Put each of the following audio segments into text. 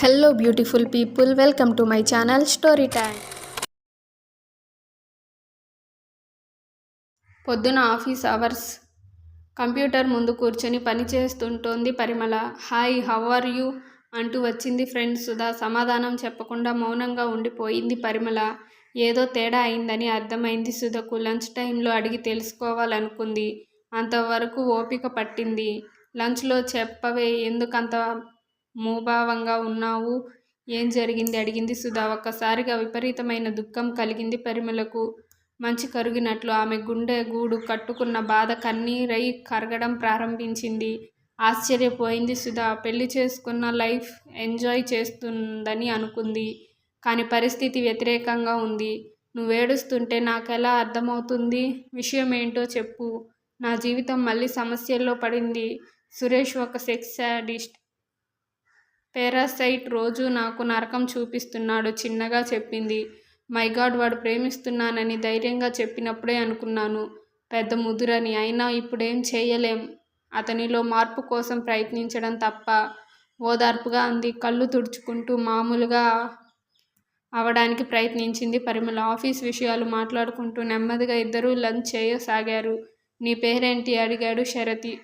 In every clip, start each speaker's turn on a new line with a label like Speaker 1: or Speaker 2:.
Speaker 1: Hello beautiful people welcome to my channel story time పొద్దున office hours computer ముందు కూర్చొని పని చేస్తుంటోంది Parimala. Hi how are you అంటూ వచ్చింది ఫ్రెండ్ సుధా. సమాధానం చెప్పకుండా మౌనంగా ఉండిపోయింది పరిమళ. ఏదో తేడా అయిందని అర్థమైంది సుధకు. లంచ్ టైంలో అడిగి తెలుసుకోవాలనుకుంది. అంతవరకు ఓపిక పట్టింది. లంచ్లో చెప్పవే ఎందుకంత మూభావంగా ఉన్నావు. ఏం జరిగింది? అడిగింది సుధా. ఒక్కసారిగా విపరీతమైన దుఃఖం కలిగింది పరిమళకు. మంచి కరిగినట్లు ఆమె గుండె గూడు కట్టుకున్న బాధ కన్నీరై కరగడం ప్రారంభించింది. ఆశ్చర్యపోయింది సుధా. పెళ్ళి చేసుకున్న లైఫ్ ఎంజాయ్ చేస్తుందని అనుకుంది. కానీ పరిస్థితి వ్యతిరేకంగా ఉంది. నువ్వేడుస్తుంటే నాకెలా అర్థమవుతుంది? విషయం ఏంటో చెప్పు. నా జీవితం మళ్ళీ సమస్యల్లో పడింది. సురేష్ ఒక సెక్స్ శాడిస్ట్ పేరాసైట్ రోజు నాకు నరకం చూపిస్తున్నాడు చిన్నగా చెప్పింది. మై గాడ్ వాడు ప్రేమిస్తున్నానని ధైర్యంగా చెప్పినప్పుడే అనుకున్నాను. పెద్ద ముదురని అయినా ఇప్పుడేం చేయలేం. అతనిలో మార్పు కోసం ప్రయత్నించడం తప్ప. ఓదార్పుగా అంది. కళ్ళు తుడుచుకుంటూ మామూలుగా అవడానికి ప్రయత్నించింది పరిమళ. ఆఫీస్ విషయాలు మాట్లాడుకుంటూ నెమ్మదిగా ఇద్దరూ లంచ్ చేయసాగారు. నీ పేరేంటి? అడిగాడు శరతి.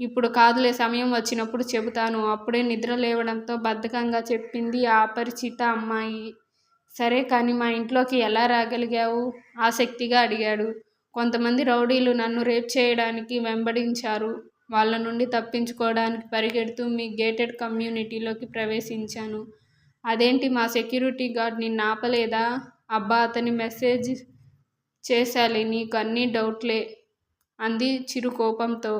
Speaker 1: ఇప్పుడు కాదులే సమయం వచ్చినప్పుడు చెబుతాను. అప్పుడే నిద్ర లేవడంతో బద్ధకంగా చెప్పింది ఆ అపరిచిత అమ్మాయి. సరే కానీ మా ఇంట్లోకి ఎలా రాగలిగావు? ఆసక్తిగా అడిగాడు. కొంతమంది రౌడీలు నన్ను రేప్ చేయడానికి వెంబడించారు. వాళ్ళ నుండి తప్పించుకోవడానికి పరిగెడుతూ మీ గేటెడ్ కమ్యూనిటీలోకి ప్రవేశించాను. అదేంటి మా సెక్యూరిటీ గార్డ్ నిన్ను ఆపలేదా? అబ్బా అతని మెసేజ్ చేశాలి నీకు అన్నీ డౌట్లే అంది చిరు కోపంతో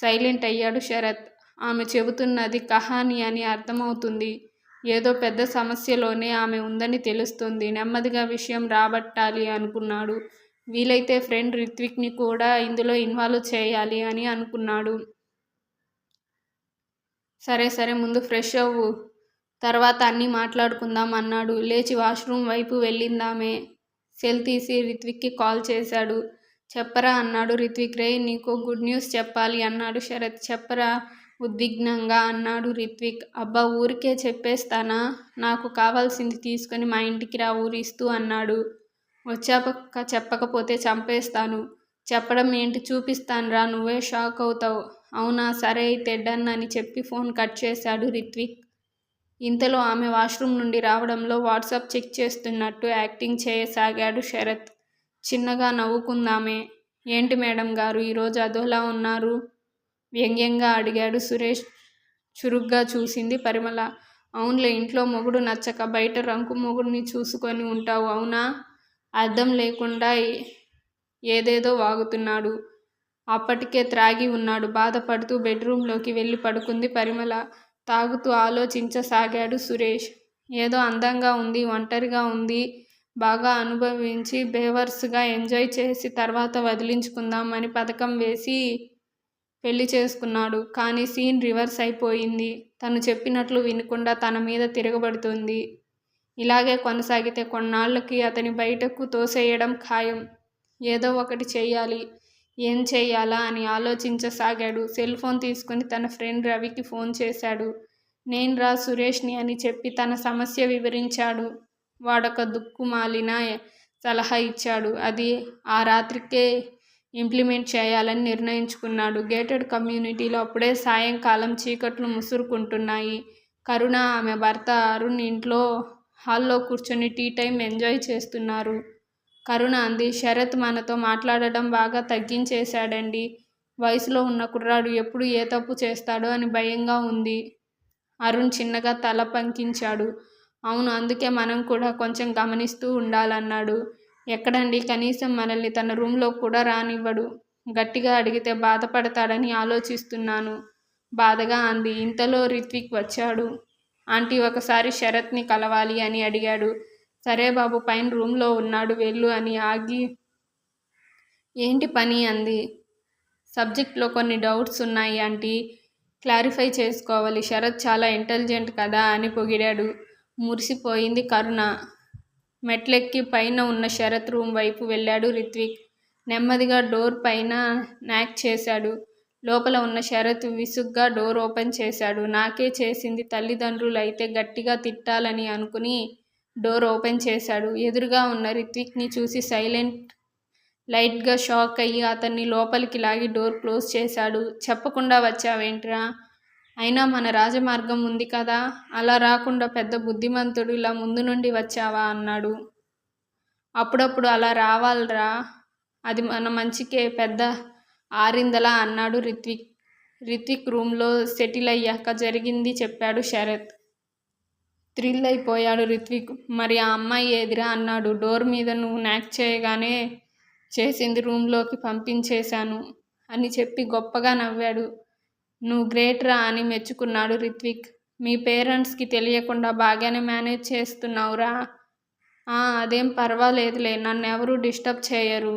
Speaker 1: సైలెంట్ అయ్యాడు శరత్. ఆమె చెబుతున్నది కహాని అని అర్థమవుతుంది. ఏదో పెద్ద సమస్యలోనే ఆమె ఉందని తెలుస్తుంది. నెమ్మదిగా విషయం రాబట్టాలి అనుకున్నాడు. వీలైతే ఫ్రెండ్ రిత్విక్ని కూడా ఇందులో ఇన్వాల్వ్ చేయాలి అని అనుకున్నాడు. సరే సరే ముందు ఫ్రెష్ అవ్వు. తర్వాత అన్నీ మాట్లాడుకుందాం అన్నాడు. లేచి వాష్రూమ్ వైపు వెళ్ళిందామే. సెల్ తీసి రిత్విక్కి కాల్ చేశాడు. చెప్పరా అన్నాడు రిత్విక్ రే నీకు గుడ్ న్యూస్ చెప్పాలి అన్నాడు శరత్. చెప్పరా ఉద్విగ్నంగా అన్నాడు రిత్విక్. అబ్బా ఊరికే చెప్పేస్తానా? నాకు కావాల్సింది తీసుకొని మా ఇంటికి రా ఊరిస్తూ అన్నాడు. వచ్చాక చెప్పకపోతే చంపేస్తాను. చెప్పడం ఏంటి? చూపిస్తాను రా నువ్వే షాక్ అవుతావు. అవునా? సరే అయితే డన్ అని చెప్పి ఫోన్ కట్ చేశాడు రిత్విక్. ఇంతలో ఆమె వాష్రూమ్ నుండి రావడంలో వాట్సాప్ చెక్ చేస్తున్నట్టు యాక్టింగ్ చేయసాగాడు శరత్. చిన్నగా నవ్వుకుందామే. ఏంటి మేడం గారు ఈరోజు అదోలా ఉన్నారు? వ్యంగ్యంగా అడిగాడు సురేష్. చురుగ్గా చూసింది పరిమళ. అవునులే ఇంట్లో మొగుడు నచ్చక బయట రంకు మొగుడిని చూసుకొని ఉంటావు అవునా? అర్థం లేకుండా ఏదేదో వాగుతున్నాడు. అప్పటికే త్రాగి ఉన్నాడు. బాధపడుతూ బెడ్రూమ్లోకి వెళ్ళి పడుకుంది పరిమళ. తాగుతూ ఆలోచించసాగాడు సురేష్. ఏదో అందంగా ఉంది ఒంటరిగా ఉంది. బాగా అనుభవించి బేవర్స్గా ఎంజాయ్ చేసి తర్వాత వదిలించుకుందామని పథకం వేసి పెళ్ళి చేసుకున్నాడు. కానీ సీన్ రివర్స్ అయిపోయింది. తను చెప్పినట్లు వినకుండా తన మీద తిరగబడుతుంది. ఇలాగే కొనసాగితే కొన్నాళ్ళకి అతని బయటకు తోసేయడం ఖాయం. ఏదో ఒకటి చేయాలి ఏం చేయాలా అని ఆలోచించసాగాడు. సెల్ ఫోన్ తీసుకుని తన ఫ్రెండ్ రవికి ఫోన్ చేశాడు. నేను రా సురేష్ని అని చెప్పి తన సమస్య వివరించాడు. వాడొక దుక్కుమాలిన సలహా ఇచ్చాడు. అది ఆ రాత్రికే ఇంప్లిమెంట్ చేయాలని నిర్ణయించుకున్నాడు. గేటెడ్ కమ్యూనిటీలో అప్పుడే సాయంకాలం చీకట్లు ముసురుకుంటున్నాయి. కరుణ ఆమె భర్త అరుణ్ ఇంట్లో హాల్లో కూర్చొని టీ టైం ఎంజాయ్ చేస్తున్నారు. కరుణ అంది శరత్ మనతో మాట్లాడడం బాగా తగ్గించేశాడండి. వయసులో ఉన్న కుర్రాడు ఎప్పుడు ఏ తప్పు చేస్తాడో అని భయంగా ఉంది. అరుణ్ చిన్నగా తల పంకించాడు. అవును అందుకే మనం కూడా కొంచెం గమనిస్తూ ఉండాలన్నాడు. ఎక్కడండి? కనీసం మనల్ని తన రూమ్లో కూడా రానివ్వడు. గట్టిగా అడిగితే బాధపడతాడని ఆలోచిస్తున్నాను. బాధగా అంది. ఇంతలో రిత్విక్ వచ్చాడు. ఆంటీ ఒకసారి శరత్ని కలవాలి అని అడిగాడు. సరే బాబు పైన రూమ్లో ఉన్నాడు వెళ్ళు అని ఆగి ఏంటి పని? అంది. సబ్జెక్ట్లో కొన్ని డౌట్స్ ఉన్నాయి ఆంటీ. క్లారిఫై చేసుకోవాలి. శరత్ చాలా ఇంటెలిజెంట్ కదా అని పొగిడాడు. మురిసిపోయింది కరుణ. మెట్లెక్కి పైన ఉన్న శరత్ రూమ్ వైపు వెళ్ళాడు రిత్విక్. నెమ్మదిగా డోర్ పైన నాక్ చేశాడు. లోపల ఉన్న శరత్ విసుగ్గా డోర్ ఓపెన్ చేశాడు. నాకే చేసింది తల్లిదండ్రులు అయితే గట్టిగా తిట్టాలని అనుకుని డోర్ ఓపెన్ చేశాడు. ఎదురుగా ఉన్న రిత్విక్ని చూసి సైలెంట్ లైట్గా షాక్ అయ్యి అతన్ని లోపలికి లాగి డోర్ క్లోజ్ చేశాడు. చెప్పకుండా వచ్చావేంట్రా? అయినా మన రాజమార్గం ఉంది కదా అలా రాకుండా పెద్ద బుద్ధిమంతుడు ఇలా ముందు నుండి వచ్చావా అన్నాడు. అప్పుడప్పుడు అలా రావాలరా అది మన మంచికే పెద్ద ఆరిందలా అన్నాడు రిత్విక్. రిత్విక్ రూమ్లో సెటిల్ అయ్యాక జరిగింది చెప్పాడు శరత్. థ్రిల్ అయిపోయాడు రిత్విక్. మరి ఆ అమ్మాయి ఏదిరా అన్నాడు. డోర్ మీద నువ్వు నాక్ చేయగానే చేసింది రూమ్లోకి పంపించేశాను అని చెప్పి గొప్పగా నవ్వాడు. నువ్వు గ్రేట్ రా అని మెచ్చుకున్నాడు రిత్విక్. మీ పేరెంట్స్కి తెలియకుండా బాగానే మేనేజ్ చేస్తున్నావురా. అదేం పర్వాలేదులే నన్ను ఎవరూ డిస్టర్బ్ చేయరు.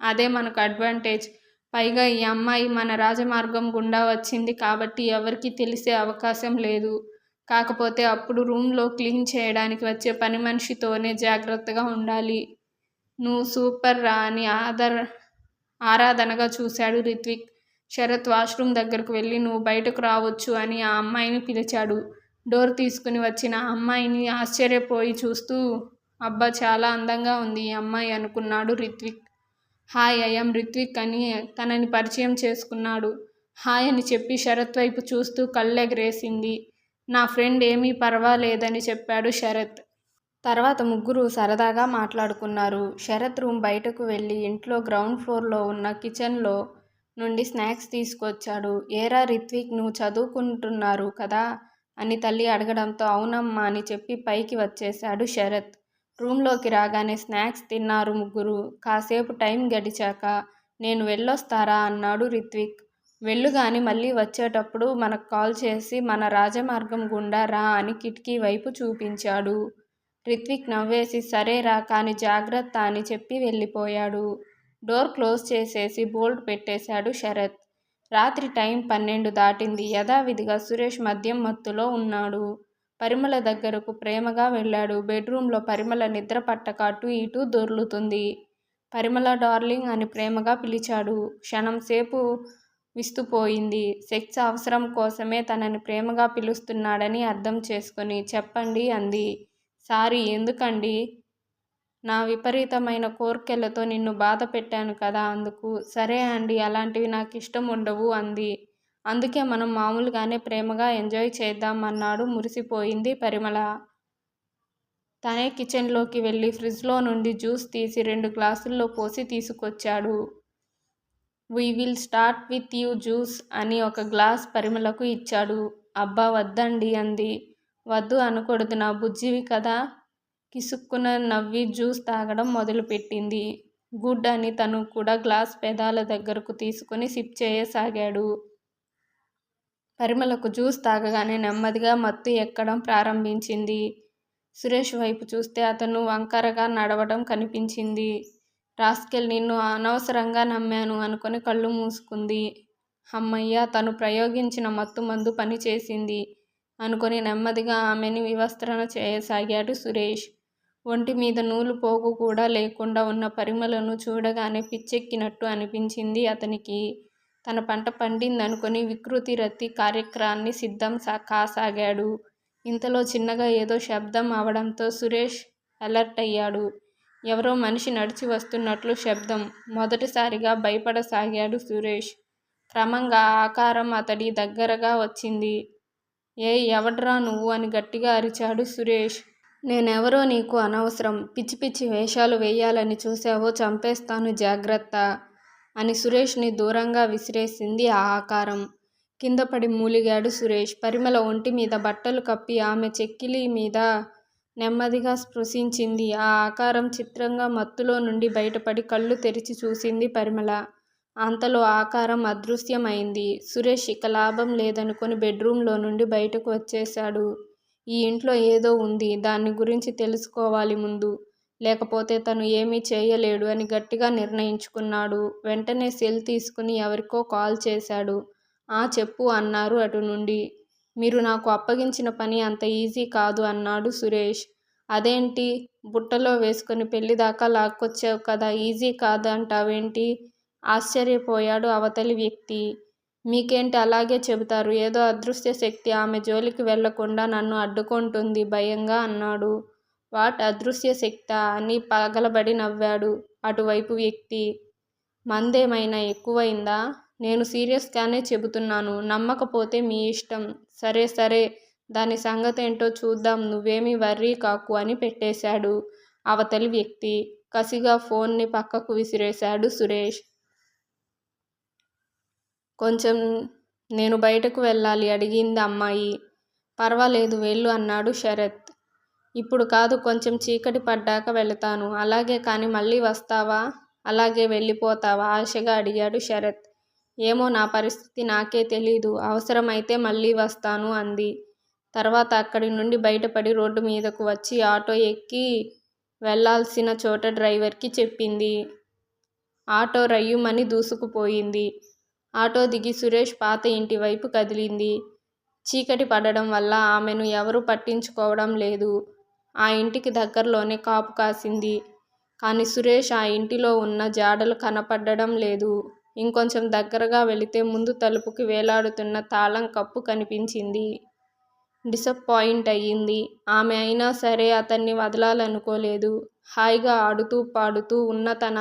Speaker 1: అదే మనకు అడ్వాంటేజ్. పైగా ఈ అమ్మాయి మన రాజమార్గం గుండా వచ్చింది కాబట్టి ఎవరికీ తెలిసే అవకాశం లేదు. కాకపోతే అప్పుడు రూమ్లో క్లీన్ చేయడానికి వచ్చే పని మనిషితోనే జాగ్రత్తగా ఉండాలి. నువ్వు సూపర్ రా అని ఆదర్ ఆరాధనగా చూశాడు రిత్విక్. శరత్ వాష్రూమ్ దగ్గరకు వెళ్ళి నువ్వు బయటకు రావచ్చు అని ఆ అమ్మాయిని పిలిచాడు. డోర్ తీసుకుని వచ్చిన అమ్మాయిని ఆశ్చర్యపోయి చూస్తూ అబ్బా చాలా అందంగా ఉంది ఈ అమ్మాయి అనుకున్నాడు రిత్విక్. హాయ్ ఐఎమ్ రిత్విక్ అని తనని పరిచయం చేసుకున్నాడు. హాయ్ అని చెప్పి శరత్ వైపు చూస్తూ కళ్ళెగరేసింది. నా ఫ్రెండ్ ఏమీ పర్వాలేదని చెప్పాడు శరత్. తర్వాత ముగ్గురు సరదాగా మాట్లాడుకున్నారు. శరత్ రూమ్ బయటకు వెళ్ళి ఇంట్లో గ్రౌండ్ ఫ్లోర్లో ఉన్న కిచెన్లో నుండి స్నాక్స్ తీసుకొచ్చాడు. ఏరా రిత్విక్ నువ్వు చదువుకుంటున్నారు కదా? అని తల్లి అడగడంతో అవునమ్మా అని చెప్పి పైకి వచ్చేశాడు శరత్. రూమ్లోకి రాగానే స్నాక్స్ తిన్నారు ముగ్గురు. కాసేపు టైం గడిచాక నేను వెళ్ళొస్తారా? అన్నాడు రిత్విక్. వెళ్ళుగాని మళ్ళీ వచ్చేటప్పుడు మనకు కాల్ చేసి మన రాజమార్గం గుండా రా అని కిటికీ వైపు చూపించాడు. రిత్విక్ నవ్వేసి సరేరా కానీ జాగ్రత్త అని చెప్పి వెళ్ళిపోయాడు. డోర్ క్లోజ్ చేసేసి బోల్ట్ పెట్టేశాడు శరత్. రాత్రి టైం పన్నెండు దాటింది. యథావిధిగా సురేష్ మద్యం మత్తులో ఉన్నాడు. పరిమళ దగ్గరకు ప్రేమగా వెళ్ళాడు. బెడ్రూమ్లో పరిమళ నిద్ర పట్టక అటు ఇటు దొర్లుతుంది. పరిమళ డార్లింగ్ అని ప్రేమగా పిలిచాడు. క్షణం సేపు విస్తుపోయింది. సెక్స్ అవసరం కోసమే తనని ప్రేమగా పిలుస్తున్నాడని అర్థం చేసుకొని చెప్పండి అంది. సారీ ఎందుకండి? నా విపరీతమైన కోర్కెలతో నిన్ను బాధ పెట్టాను కదా అందుకు. సరే అండి అలాంటివి నాకు ఇష్టం ఉండవు అంది. అందుకే మనం మామూలుగానే ప్రేమగా ఎంజాయ్ చేద్దాం అన్నాడు మురిసిపోయింది పరిమళ. తనే కిచెన్లోకి వెళ్ళి ఫ్రిడ్జ్లో నుండి జ్యూస్ తీసి రెండు గ్లాసుల్లో పోసి తీసుకొచ్చాడు. We will start with you juice అని ఒక గ్లాస్ పరిమళకు ఇచ్చాడు. అబ్బా వద్దండి అంది. వద్దు అనకూడదు నా బుజ్జివి కదా. కిసుక్కున నవ్వి జ్యూస్ తాగడం మొదలుపెట్టింది. గుడ్ అని తను కూడా గ్లాస్ పెదాల దగ్గరకు తీసుకుని సిప్ చేయసాగాడు. పరిమళకు జ్యూస్ తాగగానే నెమ్మదిగా మత్తు ఎక్కడం ప్రారంభించింది. సురేష్ వైపు చూస్తే అతను వంకరగా నడవడం కనిపించింది. రాస్కెల్ నిన్ను అనవసరంగా నమ్మాను అనుకొని కళ్ళు మూసుకుంది. అమ్మయ్య తను ప్రయోగించిన మత్తు మందు పనిచేసింది అనుకొని నెమ్మదిగా ఆమెని వివస్త్రణ చేయసాగాడు సురేష్. ఒంటి మీద నూలు పోగు కూడా లేకుండా ఉన్న పరిమళను చూడగానే పిచ్చెక్కినట్టు అనిపించింది అతనికి. తన పంట పండిందనుకొని వికృతి రత్తి కార్యక్రమాన్ని సిద్ధం కాసాగాడు. ఇంతలో చిన్నగా ఏదో శబ్దం అవడంతో సురేష్ అలర్ట్ అయ్యాడు. ఎవరో మనిషి నడిచి వస్తున్నట్లు శబ్దం. మొదటిసారిగా భయపడసాగాడు సురేష్. క్రమంగా ఆకారం అతడి దగ్గరగా వచ్చింది. ఏ ఎవడ్రా నువ్వు అని గట్టిగా అరిచాడు సురేష్. నేనెవరో నీకు అనవసరం. పిచ్చి పిచ్చి వేషాలు వేయాలని చూసావో చంపేస్తాను జాగ్రత్త అని సురేష్ని దూరంగా విసిరేసింది ఆ ఆకారం. కింద పడి మూలిగాడు సురేష్. పరిమళ ఒంటి మీద బట్టలు కప్పి ఆమె చెక్కిలి మీద నెమ్మదిగా స్పృశించింది. ఆ ఆకారం చిత్రంగా మత్తులో నుండి బయటపడి కళ్ళు తెరిచి చూసింది పరిమళ. అంతలో ఆకారం అదృశ్యమైంది. సురేష్ ఇక లాభం లేదనుకొని బెడ్రూమ్లో నుండి బయటకు వచ్చేశాడు. ఈ ఇంట్లో ఏదో ఉంది దాని గురించి తెలుసుకోవాలి ముందు. లేకపోతే తను ఏమీ చేయలేడు అని గట్టిగా నిర్ణయించుకున్నాడు. వెంటనే సెల్ తీసుకుని ఎవరికో కాల్ చేశాడు. ఆ చెప్పు అన్నారు అటు నుండి. మీరు నాకు అప్పగించిన పని అంత ఈజీ కాదు అన్నాడు సురేష్. అదేంటి? బుట్టలో వేసుకుని పెళ్ళి దాకా లాక్కొచ్చావు కదా ఈజీ కాదంటావేంటి? ఆశ్చర్యపోయాడు అవతలి వ్యక్తి. మీకేంటి అలాగే చెబుతారు? ఏదో అదృశ్య శక్తి ఆమె జోలికి వెళ్ళకుండా నన్ను అడ్డుకుంటుంది భయంగా అన్నాడు. వాట్? అదృశ్య శక్తా అని పగలబడి నవ్వాడు అటువైపు వ్యక్తి. మందేమైనా ఎక్కువైందా? నేను సీరియస్గానే చెబుతున్నాను. నమ్మకపోతే మీ ఇష్టం. సరే సరే. దాని సంగతేంటో చూద్దాం. నువ్వేమీ వర్రీ కాకు అని పెట్టేశాడు అవతలి వ్యక్తి. కసిగా ఫోన్ని పక్కకు విసిరేశాడు సురేష్. కొంచెం నేను బయటకు వెళ్ళాలి అడిగింది అమ్మాయి. పర్వాలేదు వెళ్ళు అన్నాడు శరత్. ఇప్పుడు కాదు కొంచెం చీకటి పడ్డాక వెళతాను. అలాగే కానీ మళ్ళీ వస్తావా? అలాగే వెళ్ళిపోతావా? ఆశగా అడిగాడు శరత్. ఏమో నా పరిస్థితి నాకే తెలీదు. అవసరమైతే మళ్ళీ వస్తాను అంది. తర్వాత అక్కడి నుండి బయటపడి రోడ్డు మీదకు వచ్చి ఆటో ఎక్కి వెళ్ళాల్సిన చోట డ్రైవర్కి చెప్పింది. ఆటో రయ్యుమని దూసుకుపోయింది. ఆటో దిగి సురేష్ పాత ఇంటి వైపు కదిలింది. చీకటి పడడం వల్ల ఆమెను ఎవరూ పట్టించుకోవడం లేదు. ఆ ఇంటికి దగ్గరలోనే కాపు కాసింది. కానీ సురేష్ ఆ ఇంటిలో ఉన్న జాడలు కనపడడం లేదు. ఇంకొంచెం దగ్గరగా వెళితే ముందు తలుపుకి వేలాడుతున్న తాళం కప్పు కనిపించింది. డిసప్పాయింట్ అయ్యింది. ఆమె అయినా సరే అతన్ని వదలాలనుకోలేదు. హాయిగా ఆడుతూ పాడుతూ ఉన్న తన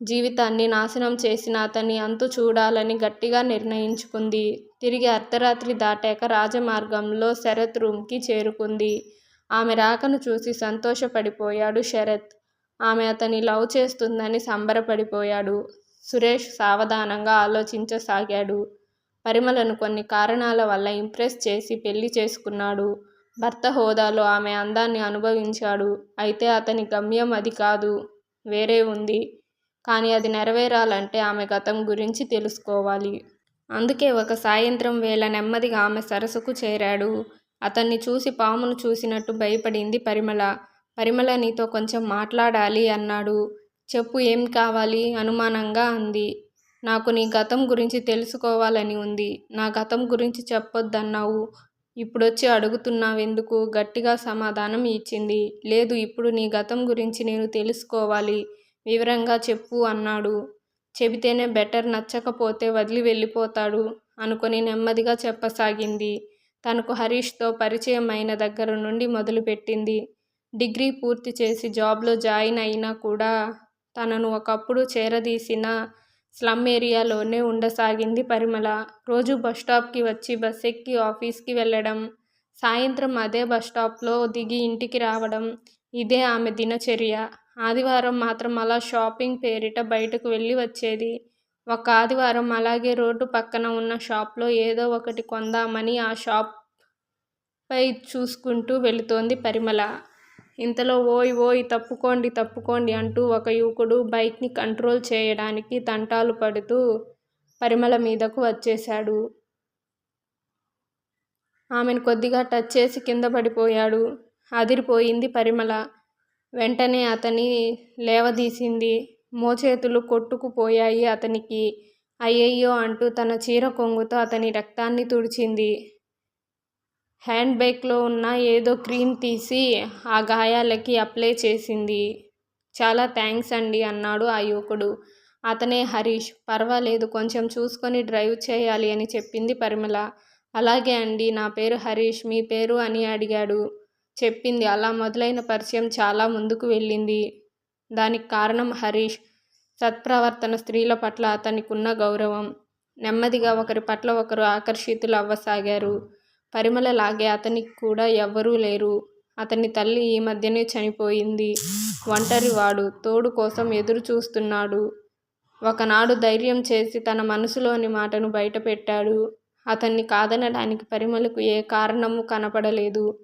Speaker 1: జీవితాన్ని నాశనం చేసిన అతన్ని అంతు చూడాలని గట్టిగా నిర్ణయించుకుంది. తిరిగి అర్ధరాత్రి దాటాక రాజమార్గంలో శరత్ రూమ్కి చేరుకుంది. ఆమె రాకను చూసి సంతోషపడిపోయాడు శరత్. ఆమె అతని లవ్ చేస్తుందని సంబరపడిపోయాడు. సురేష్ సావధానంగా ఆలోచించసాగాడు. పరిమళను కొన్ని కారణాల వల్ల ఇంప్రెస్ చేసి పెళ్ళి చేసుకున్నాడు. భర్త హోదాలో ఆమె అందాన్ని అనుభవించాడు. అయితే అతని గమ్యం అది కాదు. వేరే ఉంది. కానీ అది నెరవేరాలంటే ఆమె గతం గురించి తెలుసుకోవాలి. అందుకే ఒక సాయంత్రం వేళ నెమ్మదిగా ఆమె సరస్సుకు చేరాడు. అతన్ని చూసి పామును చూసినట్టు భయపడింది పరిమళ. పరిమళ నీతో కొంచెం మాట్లాడాలి అన్నాడు. చెప్పు ఏం కావాలి? అనుమానంగా అంది. నాకు నీ గతం గురించి తెలుసుకోవాలని ఉంది. నా గతం గురించి చెప్పొద్దన్నావు. ఇప్పుడొచ్చి అడుగుతున్నావెందుకు? గట్టిగా సమాధానం ఇచ్చింది. లేదు ఇప్పుడు నీ గతం గురించి నేను తెలుసుకోవాలి. వివరంగా చెప్పు అన్నాడు. చెబితేనే బెటర్ నచ్చకపోతే వదిలి వెళ్ళిపోతాడు అనుకొని నెమ్మదిగా చెప్పసాగింది. తనకు హరీష్తో పరిచయం అయిన దగ్గర నుండి మొదలుపెట్టింది. డిగ్రీ పూర్తి చేసి జాబ్లో జాయిన్ అయినా కూడా తనను ఒకప్పుడు చేరదీసిన స్లమ్ ఏరియాలోనే ఉండసాగింది పరిమళ. రోజు బస్టాప్కి వచ్చి బస్ ఎక్కి ఆఫీస్కి వెళ్ళడం సాయంత్రం అదే బస్టాప్లో దిగి ఇంటికి రావడం ఇదే ఆమె దినచర్య. ఆదివారం మాత్రం అలా షాపింగ్ పేరిట బయటకు వెళ్ళి వచ్చేది. ఒక ఆదివారం అలాగే రోడ్డు పక్కన ఉన్న షాప్లో ఏదో ఒకటి కొందామని ఆ షాప్ పై చూసుకుంటూ వెళుతోంది పరిమళ. ఇంతలో ఓయ్ ఓయ్ తప్పుకోండి తప్పుకోండి అంటూ ఒక యువకుడు బైక్ని కంట్రోల్ చేయడానికి తంటాలు పడుతూ పరిమళ మీదకు వచ్చేశాడు. ఆమెను కొద్దిగా టచ్ చేసి కింద పడిపోయాడు. అదిరిపోయింది పరిమళ. వెంటనే అతని లేవదీసింది. మోచేతులు కొట్టుకుపోయాయి అతనికి. అయ్యయ్యో అంటూ తన చీర కొంగుతో అతని రక్తాన్ని తుడిచింది. హ్యాండ్ బ్యాగ్లో ఉన్న ఏదో క్రీమ్ తీసి ఆ గాయాలకి అప్లై చేసింది. చాలా థ్యాంక్స్ అండి అన్నాడు ఆ యువకుడు. అతనే హరీష్ పర్వాలేదు కొంచెం చూసుకొని డ్రైవ్ చేయాలి అని చెప్పింది పరిమళ. అలాగే అండి నా పేరు హరీష్ మీ పేరు అని అడిగాడు. చెప్పింది. అలా మొదలైన పరిచయం చాలా ముందుకు వెళ్ళింది. దానికి కారణం హరీష్. సత్ప్రవర్తన స్త్రీల పట్ల అతనికి ఉన్న గౌరవం. నెమ్మదిగా ఒకరి పట్ల ఒకరు ఆకర్షితులు అవ్వసాగారు. పరిమళలాగే అతనికి కూడా ఎవ్వరూ లేరు. అతని తల్లి ఈ మధ్యనే చనిపోయింది. ఒంటరివాడు తోడు కోసం ఎదురు చూస్తున్నాడు. ఒకనాడు ధైర్యం చేసి తన మనసులోని మాటను బయటపెట్టాడు. అతన్ని కాదనడానికి పరిమళకు ఏ కారణము కనపడలేదు.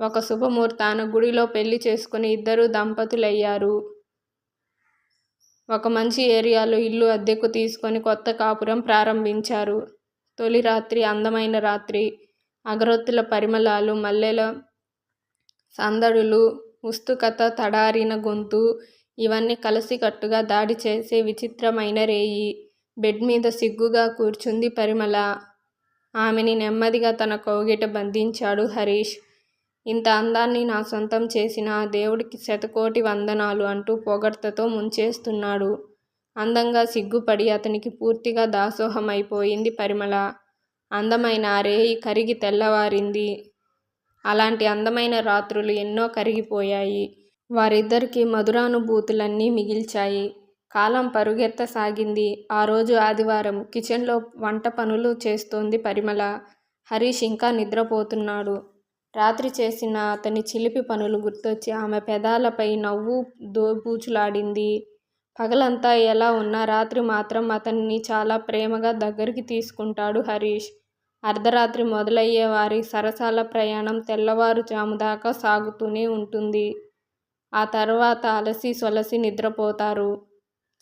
Speaker 1: ఒక శుభముహూర్తాన గుడిలో పెళ్ళి చేసుకుని ఇద్దరు దంపతులయ్యారు. ఒక మంచి ఏరియాలో ఇల్లు అద్దెకు తీసుకొని కొత్త కాపురం ప్రారంభించారు. తొలి రాత్రి అందమైన రాత్రి. అగరొత్తుల పరిమళాలు మల్లెల సందడులు ఉస్తుకత తడారిన గొంతు ఇవన్నీ కలిసికట్టుగా దాడి చేసే విచిత్రమైన రేయి. బెడ్ మీద సిగ్గుగా కూర్చుంది పరిమళ. ఆమెని నెమ్మదిగా తన కౌగిట బంధించాడు హరీష్. ఇంత అందాన్ని నా సొంతం చేసిన దేవుడికి శతకోటి వందనాలు అంటూ పొగడ్తతో ముంచేస్తున్నాడు అందంగా సిగ్గుపడి అతనికి పూర్తిగా దాసోహమైపోయింది పరిమళ. అందమైన రేయి కరిగి తెల్లవారింది. అలాంటి అందమైన రాత్రులు ఎన్నో కరిగిపోయాయి. వారిద్దరికీ మధురానుభూతులన్నీ మిగిల్చాయి. కాలం పరుగెత్తసాగింది. ఆ రోజు ఆదివారం. కిచెన్లో వంట పనులు చేస్తోంది పరిమళ. హరీష్ ఇంకా నిద్రపోతున్నాడు. రాత్రి చేసిన అతని చిలిపి పనులు గుర్తొచ్చి ఆమె పెదాలపై నవ్వు దోబూచులాడింది. పగలంతా ఎలా ఉన్నా రాత్రి మాత్రం అతన్ని చాలా ప్రేమగా దగ్గరికి తీసుకుంటాడు హరీష్. అర్ధరాత్రి మొదలయ్యే వారి సరసాల ప్రయాణం తెల్లవారుజాము దాకా సాగుతూనే ఉంటుంది. ఆ తర్వాత అలసి సొలసి నిద్రపోతారు.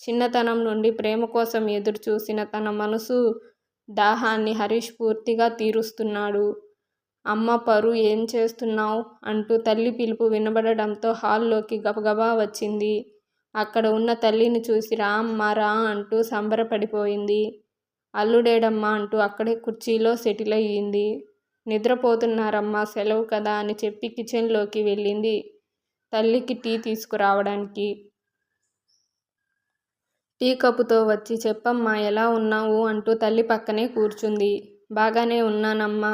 Speaker 1: చిన్నతనం నుండి ప్రేమ కోసం ఎదురుచూసిన తన మనసు దాహాన్ని హరీష్ పూర్తిగా తీరుస్తున్నాడు. అమ్మ పరు ఏం చేస్తున్నావు అంటూ తల్లి పిలుపు వినబడడంతో హాల్లోకి గబగబా వచ్చింది. అక్కడ ఉన్న తల్లిని చూసి రా అమ్మా రా అంటూ సంబరపడిపోయింది. అల్లుడేడమ్మా అంటూ అక్కడే కుర్చీలో సెటిల్ అయ్యింది నిద్రపోతున్నారమ్మా సెలవు కదా అని చెప్పి కిచెన్లోకి వెళ్ళింది తల్లికి టీ తీసుకురావడానికి. టీ కప్పుతో వచ్చి చెప్పమ్మా ఎలా ఉన్నావు? అంటూ తల్లి పక్కనే కూర్చుంది. బాగానే ఉన్నానమ్మా.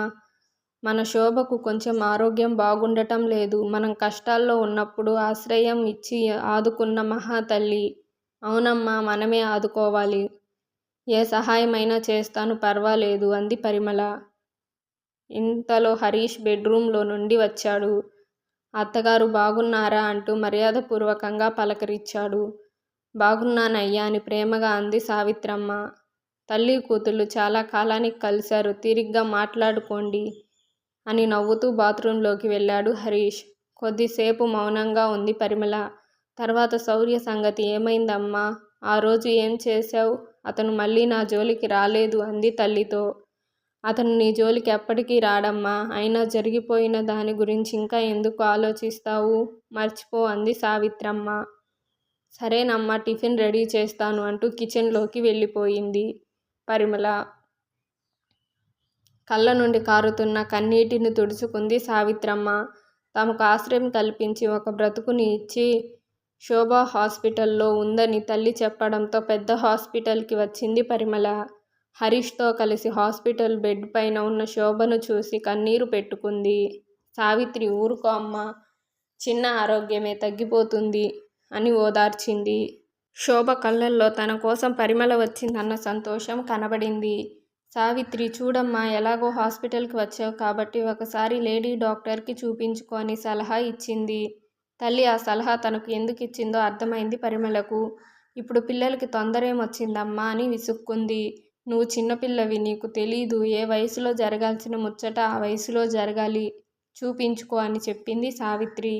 Speaker 1: మన శోభకు కొంచెం ఆరోగ్యం బాగుండటం లేదు. మనం కష్టాల్లో ఉన్నప్పుడు ఆశ్రయం ఇచ్చి ఆదుకున్న మహాతల్లి. అవునమ్మా మనమే ఆదుకోవాలి. ఏ సహాయమైనా చేస్తాను పర్వాలేదు అంది పరిమళ. ఇంతలో హరీష్ బెడ్రూమ్లో నుండి వచ్చాడు. అత్తగారు బాగున్నారా? అంటూ మర్యాదపూర్వకంగా పలకరించాడు. బాగున్నానయ్యా అని ప్రేమగా అంది సావిత్రమ్మ. తల్లి కూతుళ్ళు చాలా కాలానికి కలిశారు. తీరిగ్గా మాట్లాడుకోండి అని నవ్వుతూ బాత్రూంలోకి వెళ్ళాడు హరీష్. కొద్దిసేపు మౌనంగా ఉంది పరిమళ. తర్వాత శౌర్య సంగతి ఏమైందమ్మా? ఆ రోజు ఏం చేశావు అతను మళ్ళీ నా జోలికి రాలేదు అంది తల్లితో. అతను నీ జోలికి ఎప్పటికీ రాడమ్మా. అయినా జరిగిపోయిన దాని గురించి ఇంకా ఎందుకు ఆలోచిస్తావు? మర్చిపో అంది సావిత్రమ్మ. సరేనమ్మా టిఫిన్ రెడీ చేస్తాను అంటూ కిచెన్లోకి వెళ్ళిపోయింది పరిమళ. కళ్ళ నుండి కారుతున్న కన్నీటిని తుడుచుకుంది సావిత్రమ్మ. తమకు ఆశ్రయం కల్పించి ఒక బ్రతుకుని ఇచ్చి శోభ హాస్పిటల్లో ఉందని తల్లి చెప్పడంతో పెద్ద హాస్పిటల్కి వచ్చింది పరిమళ. హరీష్తో కలిసి హాస్పిటల్ బెడ్ పైన ఉన్న శోభను చూసి కన్నీరు పెట్టుకుంది. సావిత్రి ఊరుకో అమ్మ చిన్న ఆరోగ్యమే తగ్గిపోతుంది అని ఓదార్చింది. శోభ కళ్ళల్లో తన కోసం పరిమళ వచ్చిందన్న సంతోషం కనబడింది. సావిత్రి చూడమ్మా ఎలాగో హాస్పిటల్కి వచ్చావు కాబట్టి ఒకసారి లేడీ డాక్టర్కి చూపించుకొని చూపించుకో అని సలహా ఇచ్చింది. తల్లి ఆ సలహా తనకు ఎందుకు ఇచ్చిందో అర్థమైంది పరిమళకు. ఇప్పుడు పిల్లలకి తొందరేమొచ్చిందమ్మా అని విసుక్కుంది. నువ్వు చిన్నపిల్లవి. నీకు తెలీదు. ఏ వయసులో జరగాల్సిన ముచ్చట ఆ వయసులో జరగాలి. చూపించుకో అని చెప్పింది సావిత్రి.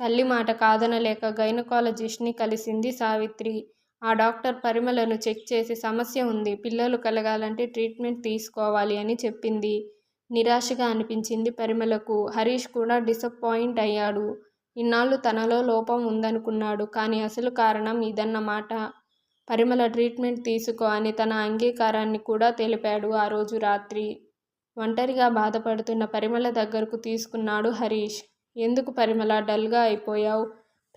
Speaker 1: తల్లి మాట కాదనలేక గైనకాలజిస్ట్ని కలిసింది సావిత్రి. ఆ డాక్టర్ పరిమళను చెక్ చేసి సమస్య ఉంది. పిల్లలు కలగాలంటే ట్రీట్మెంట్ తీసుకోవాలి అని చెప్పింది. నిరాశగా అనిపించింది పరిమళకు. హరీష్ కూడా డిసప్పాయింట్ అయ్యాడు. ఇన్నాళ్ళు తనలో లోపం ఉందనుకున్నాడు. కానీ అసలు కారణం ఇదన్నమాట. పరిమళ ట్రీట్మెంట్ తీసుకో అని తన అంగీకారాన్ని కూడా తెలిపాడు ఆ రోజు రాత్రి. ఒంటరిగా బాధపడుతున్న పరిమళ దగ్గరకు తీసుకున్నాడు హరీష్. ఎందుకు పరిమళ డల్గా అయిపోయావు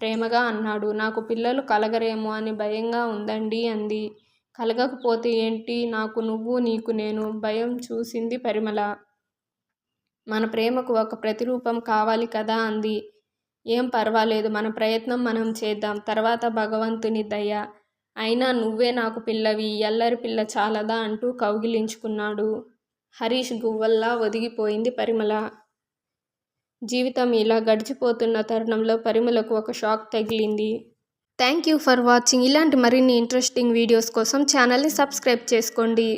Speaker 1: ప్రేమగా అన్నాడు. నాకు పిల్లలు కలగరేమో అని భయంగా ఉందండి అంది. కలగకపోతే ఏంటి? నాకు నువ్వు నీకు నేను భయం చూసింది పరిమళ. మన ప్రేమకు ఒక ప్రతిరూపం కావాలి కదా అంది. ఏం పర్వాలేదు మన ప్రయత్నం మనం చేద్దాం. తర్వాత భగవంతుని దయ. అయినా నువ్వే నాకు పిల్లవి. ఎల్లరి పిల్ల చాలదా? అంటూ కౌగిలించుకున్నాడు. హరీష్ గువ్వల్లా ఒదిగిపోయింది పరిమళ. జీవితం ఇలా గడిచిపోతున్న తరుణంలో పరిమళకు ఒక షాక్ తగిలింది. థ్యాంక్ యూ ఫర్ వాచింగ్ ఇలాంటి మరిన్ని ఇంట్రెస్టింగ్ వీడియోస్ కోసం ఛానల్ని సబ్స్క్రైబ్ చేసుకోండి.